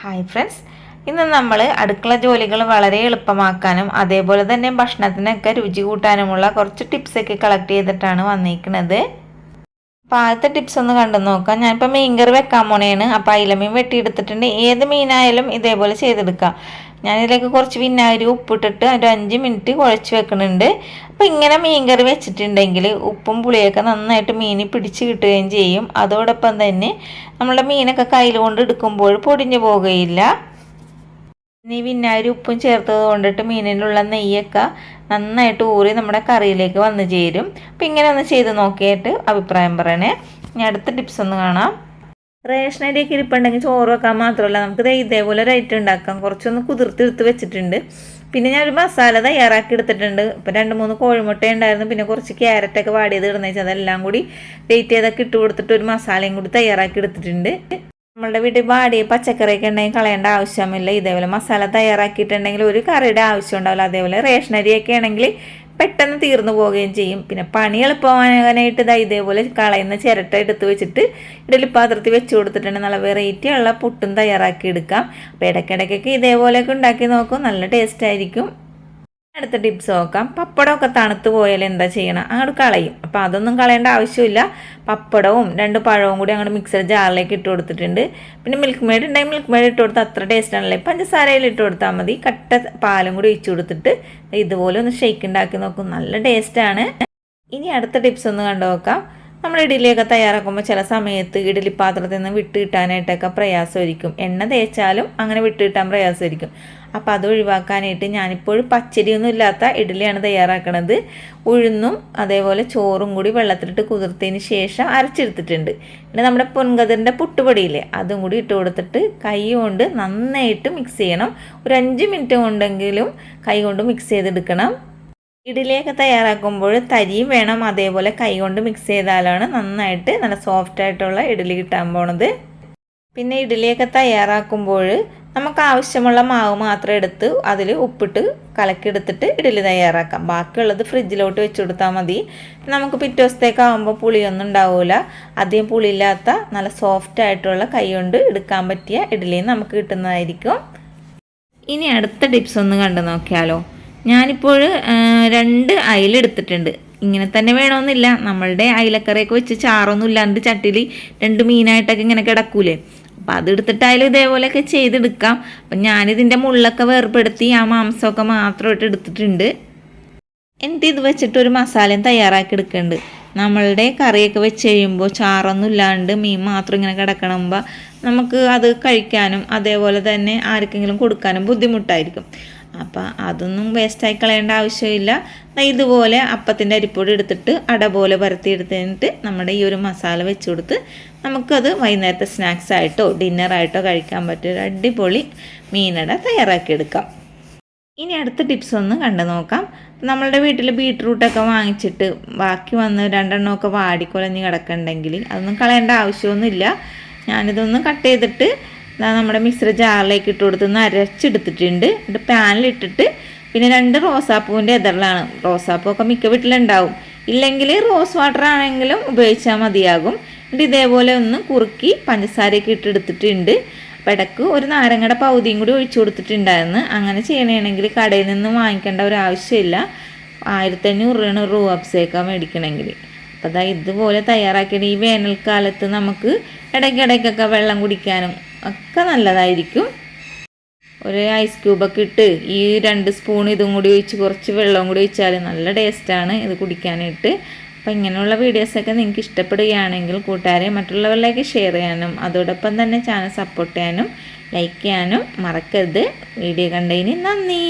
Hi friends ഇന്ന് നമ്മൾ അടുക്കള ജോലികൾ വളരെ എളുപ്പമാക്കാനും അതേപോലെ തന്നെ ഭക്ഷണത്തിനൊക്കെ രുചി കൂട്ടാനുമുള്ള കുറച്ച് ടിപ്സൊക്കെ കളക്ട് ചെയ്തിട്ടാണ് വന്നിരിക്കുന്നത് അപ്പോൾ ആദ്യത്തെ ടിപ്സ് ഒന്ന് കണ്ടു നോക്കാം. ഞാനിപ്പോൾ മീൻകറി വെക്കാൻ പോണേണ്. അപ്പോൾ അയിലമീൻ വെട്ടിയെടുത്തിട്ടുണ്ട്. ഏത് മീനായാലും ഇതേപോലെ ചെയ്തെടുക്കാം. ഞാനിതിലേക്ക് കുറച്ച് വിനാഗിരി ഉപ്പിട്ടിട്ട് ഒരു അഞ്ച് മിനിറ്റ് കുഴച്ച് വെക്കുന്നുണ്ട് അപ്പോൾ ഇങ്ങനെ മീൻകറി വെച്ചിട്ടുണ്ടെങ്കിൽ ഉപ്പും പുളിയൊക്കെ നന്നായിട്ട് മീൻ പിടിച്ച് കിട്ടുകയും ചെയ്യും. അതോടൊപ്പം തന്നെ നമ്മുടെ മീനൊക്കെ കയ്യിൽ കൊണ്ട് എടുക്കുമ്പോൾ പൊടിഞ്ഞു പോകുകയില്ല ഇനി വിനാഗിരി ഉപ്പും ചേർത്തത് കൊണ്ടിട്ട് മീനിലുള്ള നെയ്യൊക്കെ നന്നായിട്ട് ഊറി നമ്മുടെ കറിയിലേക്ക് വന്നു ചേരും. അപ്പം ഇങ്ങനെ ഒന്ന് ചെയ്ത് നോക്കിയിട്ട് അഭിപ്രായം പറയണേ. ഇനി അടുത്ത ടിപ്സ് ഒന്ന് കാണാം. റേഷൻ അരിയൊക്കെ ഇരിപ്പുണ്ടെങ്കിൽ ചോറ് വെക്കാൻ മാത്രമല്ല നമുക്ക് ഇതേപോലെ ഒരു ഐറ്റം ഉണ്ടാക്കാം. കുറച്ചൊന്ന് കുതിർത്തെടുത്ത് വെച്ചിട്ടുണ്ട്. പിന്നെ ഞാൻ ഒരു മസാല തയ്യാറാക്കി എടുത്തിട്ടുണ്ട്. ഇപ്പം രണ്ട് മൂന്ന് കോഴിമുട്ട ഉണ്ടായിരുന്നു. പിന്നെ കുറച്ച് ക്യാരറ്റൊക്കെ വാടിയത് ഇടുന്ന വെച്ചാൽ അതെല്ലാം കൂടി വെയിറ്റ് ചെയ്തൊക്കെ ഇട്ട് കൊടുത്തിട്ട് ഒരു മസാലയും കൂടി തയ്യാറാക്കി എടുത്തിട്ടുണ്ട്. നമ്മളുടെ വീട്ടിൽ വാടിയ പച്ചക്കറിയൊക്കെ ഉണ്ടെങ്കിൽ കളയേണ്ട ആവശ്യമില്ല. ഇതേപോലെ മസാല തയ്യാറാക്കിയിട്ടുണ്ടെങ്കിൽ ഒരു കറിയുടെ ആവശ്യം ഉണ്ടാവില്ല. അതേപോലെ റേഷൻ അരിയൊക്കെ ആണെങ്കിൽ പെട്ടെന്ന് തീർന്നു പോവുകയും ചെയ്യും. പിന്നെ പണി എളുപ്പമാകാനായിട്ട് ഇതാ ഇതേപോലെ കളയുന്ന ചിരട്ട എടുത്ത് വെച്ചിട്ട് ഇഡലി പാത്രത്തിൽ വെച്ച് കൊടുത്തിട്ടുണ്ട്. നല്ല വെറൈറ്റി ഉള്ള പുട്ടും തയ്യാറാക്കി എടുക്കാം. അപ്പോൾ ഇടയ്ക്കിടയ്ക്കൊക്കെ ഇതേപോലെയൊക്കെ ഉണ്ടാക്കി നോക്കും. നല്ല ടേസ്റ്റ് ആയിരിക്കും. അടുത്ത ടിപ്സ് നോക്കാം. പപ്പടമൊക്കെ തണുത്ത് പോയാൽ എന്താ ചെയ്യണം? അങ്ങോട്ട് കളയും. അപ്പോൾ അതൊന്നും കളയേണ്ട ആവശ്യമില്ല. പപ്പടവും രണ്ട് പഴവും കൂടി അങ്ങോട്ട് മിക്സർ ജാറിലേക്ക് ഇട്ട് കൊടുത്തിട്ടുണ്ട്. പിന്നെ മിൽക്ക് മെയ്ഡ് ഉണ്ടെങ്കിൽ മിൽക്ക് മെയ്ഡ് ഇട്ട് കൊടുത്താൽ അത്ര ടേസ്റ്റ് ആണല്ലേ? പഞ്ചസാരയിൽ ഇട്ട് കൊടുത്താൽ മതി. കട്ട പാലും കൂടി ഒഴിച്ചു കൊടുത്തിട്ട് ഇതുപോലെ ഒന്ന് ഷേക്ക് ഉണ്ടാക്കി നോക്കും. നല്ല ടേസ്റ്റാണ് ഇനി അടുത്ത ടിപ്സ് ഒന്ന് കണ്ടു നോക്കാം. നമ്മൾ ഇഡലിയൊക്കെ തയ്യാറാക്കുമ്പോൾ ചില സമയത്ത് ഇഡലി പാത്രത്തിൽ നിന്ന് വിട്ട് കിട്ടാനായിട്ടൊക്കെ പ്രയാസമായിരിക്കും. എണ്ണ തേച്ചാലും അങ്ങനെ വിട്ട് കിട്ടാൻ പ്രയാസമായിരിക്കും. അപ്പോൾ അത് ഒഴിവാക്കാനായിട്ട് ഞാനിപ്പോൾ പച്ചരിയൊന്നും ഇല്ലാത്ത ഇഡലിയാണ് തയ്യാറാക്കണത്. ഉഴുന്നും അതേപോലെ ചോറും കൂടി വെള്ളത്തിലിട്ട് കുതിർത്തതിന് ശേഷം അരച്ചെടുത്തിട്ടുണ്ട്. പിന്നെ നമ്മുടെ പൊൻകതിറിന്റെ പുട്ടുപൊടിയില്ലേ അതും കൂടി ഇട്ട് കൊടുത്തിട്ട് കൈ കൊണ്ട് നന്നായിട്ട് മിക്സ് ചെയ്യണം. ഒരു അഞ്ച് മിനിറ്റ് കൊണ്ടെങ്കിലും കൈ കൊണ്ട് മിക്സ് ചെയ്തെടുക്കണം. ഇഡലിയൊക്കെ തയ്യാറാക്കുമ്പോൾ തരിയും വേണം. അതേപോലെ കൈകൊണ്ട് മിക്സ് ചെയ്താലാണ് നന്നായിട്ട് നല്ല സോഫ്റ്റ് ആയിട്ടുള്ള ഇഡലി കിട്ടാൻ പോണത്. പിന്നെ ഇഡലിയൊക്കെ തയ്യാറാക്കുമ്പോൾ നമുക്ക് ആവശ്യമുള്ള മാവ് മാത്രം എടുത്ത് അതിൽ ഉപ്പിട്ട് കലക്കിയെടുത്തിട്ട് ഇഡലി തയ്യാറാക്കാം. ബാക്കിയുള്ളത് ഫ്രിഡ്ജിലോട്ട് വെച്ച് കൊടുത്താൽ മതി. നമുക്ക് പിറ്റേ ദിവസത്തേക്കാകുമ്പോൾ പുളിയൊന്നും ഉണ്ടാവില്ല അധികം പുളിയില്ലാത്ത നല്ല സോഫ്റ്റ് ആയിട്ടുള്ള കൈ കൊണ്ട് എടുക്കാൻ പറ്റിയ ഇഡലിയും നമുക്ക് കിട്ടുന്നതായിരിക്കും. ഇനി അടുത്ത ടിപ്സ് ഒന്ന് കണ്ടു നോക്കിയാലോ. ഞാനിപ്പോൾ രണ്ട് അയിലെടുത്തിട്ടുണ്ട്. ഇങ്ങനെ തന്നെ വേണമെന്നില്ല. നമ്മളുടെ അയിലക്കറിയൊക്കെ വെച്ച് ചാറൊന്നും ഇല്ലാണ്ട് ചട്ടിയിൽ രണ്ട് മീനായിട്ടൊക്കെ ഇങ്ങനെ കിടക്കൂലേ. അപ്പം അതെടുത്തിട്ടായാലും ഇതേപോലെയൊക്കെ ചെയ്തെടുക്കാം. അപ്പം ഞാനിതിന്റെ മുള്ളൊക്കെ വേർപ്പെടുത്തി ആ മാംസമൊക്കെ മാത്രമായിട്ട് എടുത്തിട്ടുണ്ട്. എന്നിട്ട് ഇത് വെച്ചിട്ട് ഒരു മസാലയും തയ്യാറാക്കി എടുക്കുന്നുണ്ട് നമ്മളുടെ കറിയൊക്കെ വെച്ച് കഴിയുമ്പോൾ ചാറൊന്നും ഇല്ലാണ്ട് മീൻ മാത്രം ഇങ്ങനെ കിടക്കണമ്പോൾ നമുക്ക് അത് കഴിക്കാനും അതേപോലെ തന്നെ ആർക്കെങ്കിലും കൊടുക്കാനും ബുദ്ധിമുട്ടായിരിക്കും. അപ്പം അതൊന്നും വേസ്റ്റായി കളയേണ്ട ആവശ്യമില്ല. ഇതുപോലെ അപ്പത്തിന്റെ അരിപ്പൊടി എടുത്തിട്ട് അട പോലെ പരത്തി എടുത്തിട്ട് നമ്മുടെ ഈ ഒരു മസാല വെച്ച് കൊടുത്ത് നമുക്കത് വൈകുന്നേരത്തെ സ്നാക്സ് ആയിട്ടോ ഡിന്നറായിട്ടോ കഴിക്കാൻ പറ്റിയൊരു അടിപൊളി മീനട തയ്യാറാക്കിയെടുക്കാം ഇനി അടുത്ത ടിപ്സ് ഒന്ന് കണ്ടു നോക്കാം. നമ്മളുടെ വീട്ടിൽ ബീട്രൂട്ടൊക്കെ വാങ്ങിച്ചിട്ട് ബാക്കി വന്ന് രണ്ടെണ്ണമൊക്കെ വാടിക്കൊലഞ്ഞ് കിടക്കുന്നുണ്ടെങ്കിൽ അതൊന്നും കളയേണ്ട ആവശ്യമൊന്നുമില്ല. ഞാനിതൊന്ന് കട്ട് ചെയ്തിട്ട് നമ്മുടെ മിക്സർ ജാറിലേക്ക് ഇട്ട് കൊടുത്ത് അരച്ചെടുത്തിട്ടുണ്ട്. എന്നിട്ട് പാനിലിട്ടിട്ട് പിന്നെ രണ്ട് റോസാപ്പൂവിന്റെ റോസാപ്പൂ ഒക്കെ മിക്ക വീട്ടിലുണ്ടാവും. ഇല്ലെങ്കിൽ റോസ് വാട്ടർ ആണെങ്കിലും ഉപയോഗിച്ചാൽ മതിയാകും. എന്നിട്ട് ഇതേപോലെ ഒന്ന് കുറുക്കി പഞ്ചസാരയൊക്കെ ഇട്ടെടുത്തിട്ടുണ്ട് ഇടയ്ക്ക് ഒരു നാരങ്ങയുടെ പൗതിയും കൂടി ഒഴിച്ചു കൊടുത്തിട്ടുണ്ടായിരുന്നു. അങ്ങനെ ചെയ്യണമെങ്കിൽ കടയിൽ നിന്ന് വാങ്ങിക്കേണ്ട ഒരു ആവശ്യമില്ല. ആയിരത്തഞ്ഞൂറ് രൂപയാണ് റൂ അപ്സേക്കാൻ മേടിക്കണമെങ്കിൽ. അപ്പോൾ അതാ ഇതുപോലെ തയ്യാറാക്കിയിട്ട് ഈ വേനൽക്കാലത്ത് നമുക്ക് ഇടയ്ക്കിടയ്ക്കൊക്കെ വെള്ളം കുടിക്കാനും ഒക്കെ നല്ലതായിരിക്കും. ഒരു ഐസ് ക്യൂബൊക്കെ ഇട്ട് ഈ രണ്ട് സ്പൂൺ ഇതും കൂടി ഒഴിച്ച് കുറച്ച് വെള്ളം കൂടി ഒഴിച്ചാൽ നല്ല ടേസ്റ്റാണ് ഇത് കുടിക്കാനായിട്ട്. അപ്പോൾ ഇങ്ങനെയുള്ള വീഡിയോസൊക്കെ നിങ്ങൾക്ക് ഇഷ്ടപ്പെടുകയാണെങ്കിൽ കൂട്ടുകാരെ മറ്റുള്ളവരിലേക്ക് ഷെയർ ചെയ്യാനും അതോടൊപ്പം തന്നെ ചാനൽ സപ്പോർട്ട് ചെയ്യാനും ലൈക്ക് ചെയ്യാനും മറക്കരുത്. വീഡിയോ കണ്ടതിന് നന്ദി.